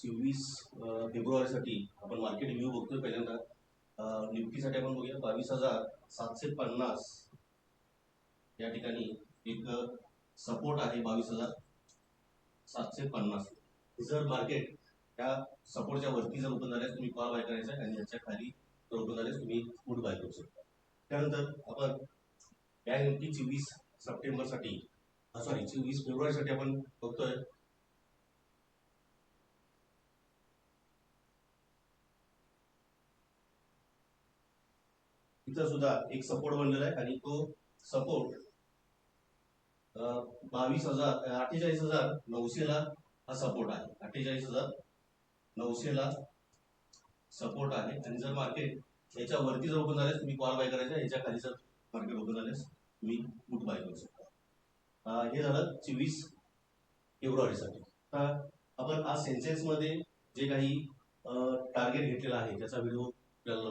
चोवीस फेब्रुवारीसाठी आपण market view बघतोय पहिल्यांदा. निफ्टीसाठी आपण बघूया बावीस हजार सातशे पन्नास. या ठिकाणी एक सपोर्ट आहे बावीस हजार सातशे पन्नास. जर मार्केट त्या सपोर्टच्या वरती जर ओपन झाल्यास तुम्ही कॉल बाय करायचा आणि याच्या खाली जर ओपन झाल्यास तुम्ही फूड बाय करू शकता. त्यानंतर आपण बँक निफ्टी चोवीस सप्टेंबरसाठी सॉरी चोवीस फेब्रुवारीसाठी आपण बघतोय इथं सुद्धा एक सपोर्ट बनलेला आहे आणि तो सपोर्ट बावीस हजार अठ्ठेचाळीस हजार नऊशेला हा सपोर्ट आहे. अठ्ठेचाळीस हजार नऊशेला सपोर्ट आहे. आणि जर मार्केट याच्या वरती जर ओपन झाल्यास तुम्ही कॉल बाय करायचा याच्या खाली जर मार्केट ओपन झाल्यास तुम्ही पुट बाय करू शकता. हे झालं चोवीस फेब्रुवारीसाठी. आता आपण आज सेन्सेक्समध्ये जे काही टार्गेट घेतलेलं आहे त्याचा व्हिडिओ आपल्याला